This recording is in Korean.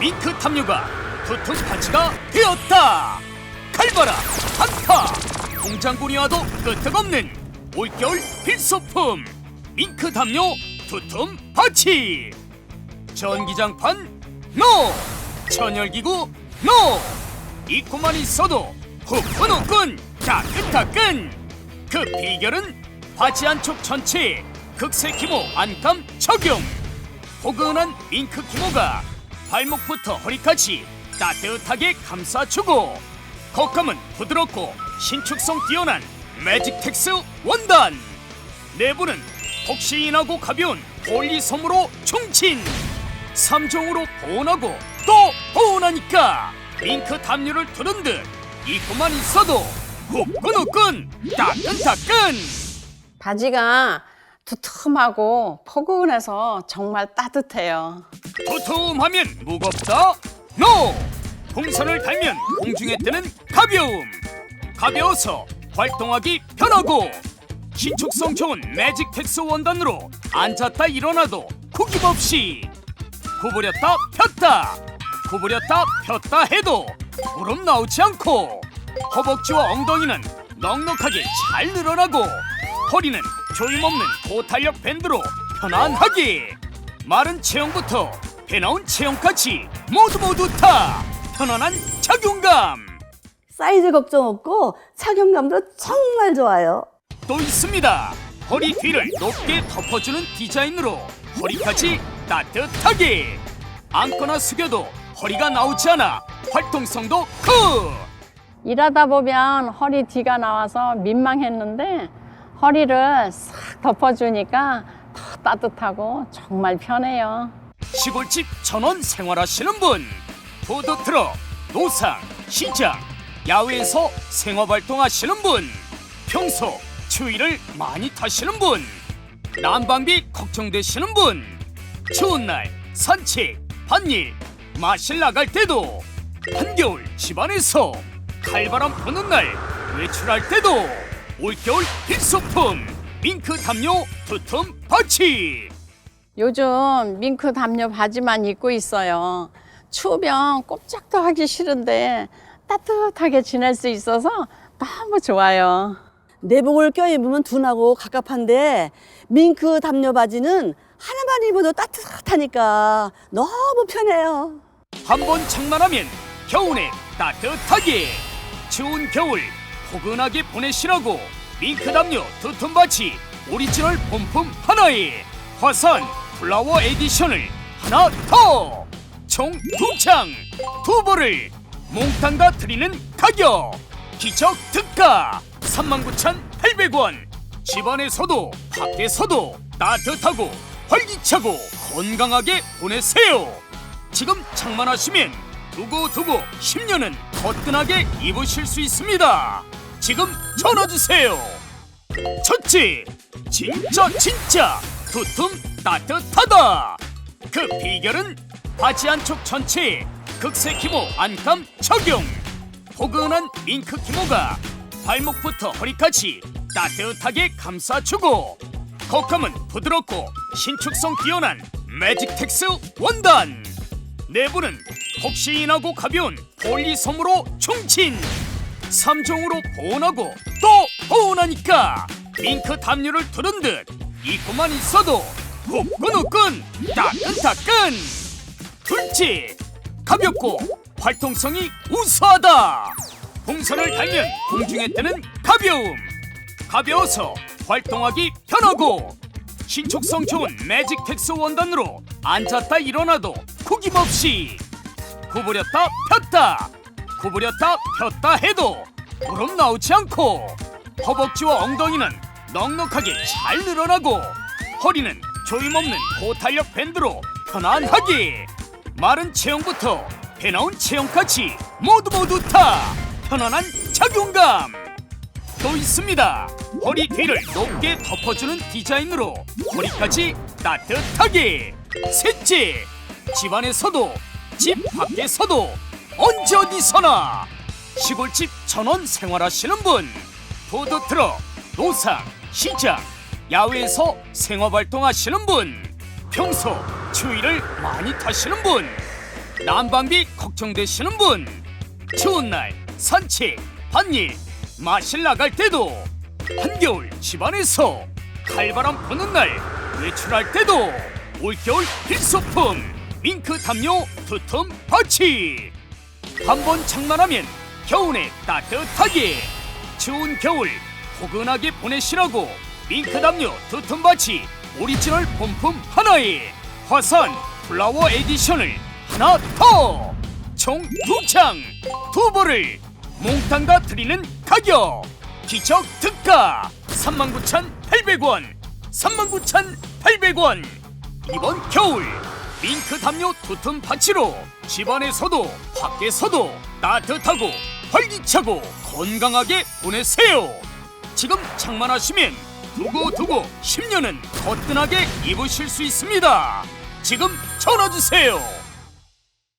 밍크 탐유가 두툼 파츠가 되었다. 칼바라 한파 공장군이 와도 끄떡없는 올겨울 필수품 밍크 담요 두툼 파치. 전기장판 노! 천열기구 노! 입고만 있어도 후끈후끈 따끈따끈. 그 비결은 바지 안쪽 전체에 극세 기모 안감 적용. 포근한 밍크 기모가 발목부터 허리까지 따뜻하게 감싸주고 겉감은 부드럽고 신축성 뛰어난 매직텍스 원단. 내부는 폭신하고 가벼운 폴리솜으로 충친. 3종으로 보온하고 또 보온하니까 밍크 담요를 두른 듯 입고만 있어도 후끈후끈 따끈따끈. 바지가 두툼하고 포근해서 정말 따뜻해요. 두툼하면 무겁다. 노! 풍선을 달면 공중에 뜨는 가벼움. 가벼워서 활동하기 편하고 신축성 좋은 매직 텍스 원단으로 앉았다 일어나도 구김없이 구부렸다 폈다. 구부렸다 폈다 해도 무릎 나오지 않고 허벅지와 엉덩이는 넉넉하게 잘 늘어나고 허리는 조임없는 고탄력 밴드로 편안하게. 마른 체형부터 배 나온 체형까지 모두 모두 다 편안한 착용감. 사이즈 걱정 없고 착용감도 정말 좋아요. 또 있습니다. 허리 뒤를 높게 덮어주는 디자인으로 허리까지 따뜻하게. 앉거나 숙여도 허리가 나오지 않아 활동성도 크! 일하다 보면 허리 뒤가 나와서 민망했는데 허리를 싹 덮어주니까 더 따뜻하고 정말 편해요. 시골집 전원 생활하시는 분, 푸드트럭, 노상, 시장, 야외에서 생업활동하시는 분, 평소 추위를 많이 타시는 분, 난방비 걱정되시는 분, 추운 날 산책, 밭일, 마실 나갈 때도 한겨울 집안에서 칼바람 부는 날 외출할 때도 올겨울 필수품 밍크 담요 두툼 바치 요즘 밍크 담요 바지만 입고 있어요. 추우면 꼼짝도 하기 싫은데 따뜻하게 지낼 수 있어서 너무 좋아요. 내복을 껴입으면 둔하고 갑갑한데 밍크 담요 바지는 하나만 입어도 따뜻하니까 너무 편해요. 한 번 장만하면 겨울에 따뜻하게 추운 겨울 포근하게 보내시라고 밍크 담요 두툼 바치 오리지널 본품 하나에 화산 플라워 에디션을 하나 더! 총 두 창 두 벌을 몽땅 다 드리는 가격! 기적 특가! 39,800원! 집안에서도 밖에서도 따뜻하고 활기차고 건강하게 보내세요! 지금 장만하시면 두고두고 10년은 거뜬하게 입으실 수 있습니다 지금 전화 주세요. 첫째 진짜 진짜 두툼 따뜻하다. 그 비결은 바지 안쪽 전체에 극세 기모 안감 적용. 포근한 밍크 기모가 발목부터 허리까지 따뜻하게 감싸주고 겉감은 부드럽고 신축성 뛰어난 매직텍스 원단. 내부는 폭신하고 가벼운 폴리솜으로 충친 3종으로 보온하고 또 보온하니까 밍크 담요를 두른 듯 입고만 있어도 후끈후끈 따끈따끈. 둘째 가볍고 활동성이 우수하다. 풍선을 달면 공중에 뜨는 가벼움. 가벼워서 활동하기 편하고 신축성 좋은 매직 텍스 원단으로 앉았다 일어나도 구김없이 구부렸다 폈다 구부렸다 폈다 해도 무릎 나오지 않고 허벅지와 엉덩이는 넉넉하게 잘 늘어나고 허리는 조임없는 고탄력 밴드로 편안하게 마른 체형부터 배 나온 체형까지 모두 모두 다 편안한 착용감 또 있습니다. 허리 뒤를 높게 덮어주는 디자인으로 허리까지 따뜻하게. 셋째, 집안에서도 집 밖에서도 언제 어디서나 시골집 전원 생활하시는 분, 푸드트럭, 노상, 시장, 야외에서 생업활동하시는 분, 평소 추위를 많이 타시는 분, 난방비 걱정되시는 분. 추운 날 산책 반일 마실 나갈 때도 한겨울 집안에서 칼바람 부는 날 외출할 때도 올겨울 필수품 밍크 담요 두툼 바치 한번 장만하면 겨울에 따뜻하게 추운 겨울 포근하게 보내시라고 밍크 담요 두툼 바치 오리지널 본품 하나에 화산 플라워 에디션을 하나 더! 총 두 창, 두 벌을 몽땅 다 드리는 가격! 기적 특가! 39,800원! 39,800원! 이번 겨울 밍크 담요 두툼 파치로 집안에서도 밖에서도 따뜻하고 활기차고 건강하게 보내세요. 지금 장만하시면 두고 두고 10년은 거뜬하게 입으실 수 있습니다. 지금 전화 주세요.